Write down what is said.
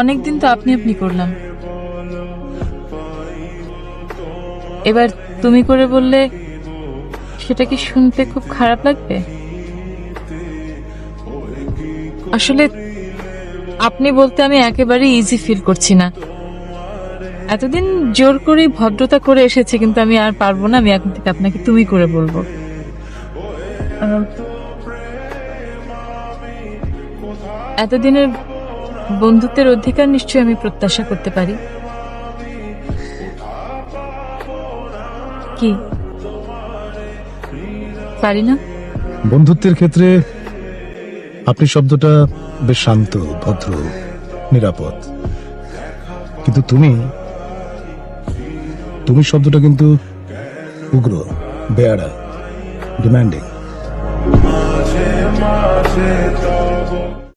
অনেকদিন তো আপনি আপনি করলাম। এবার তুমি করে বললে সেটা কি শুনতে খুব খারাপ লাগবে? আসলে আপনি বলতে আমি একেবারে ইজি ফিল করছি না। এতদিন জোর করেই ভদ্রতা করে এসেছে, কিন্তু আমি আর পারব না, আমি এখন থেকে আপনাকে তুমি করে বলব। এতদিনের বন্ধুত্বের অধিকার নিশ্চয়ই আমি প্রত্যাশা করতে পারি। কি? পারি না? বন্ধুত্বের ক্ষেত্রে আপনি শব্দটা বেশ শান্ত, ভদ্র, নিরাপদ। কিন্তু তুমি তুমি শব্দটা কিন্তু উগ্র বেয়ারা মাঝে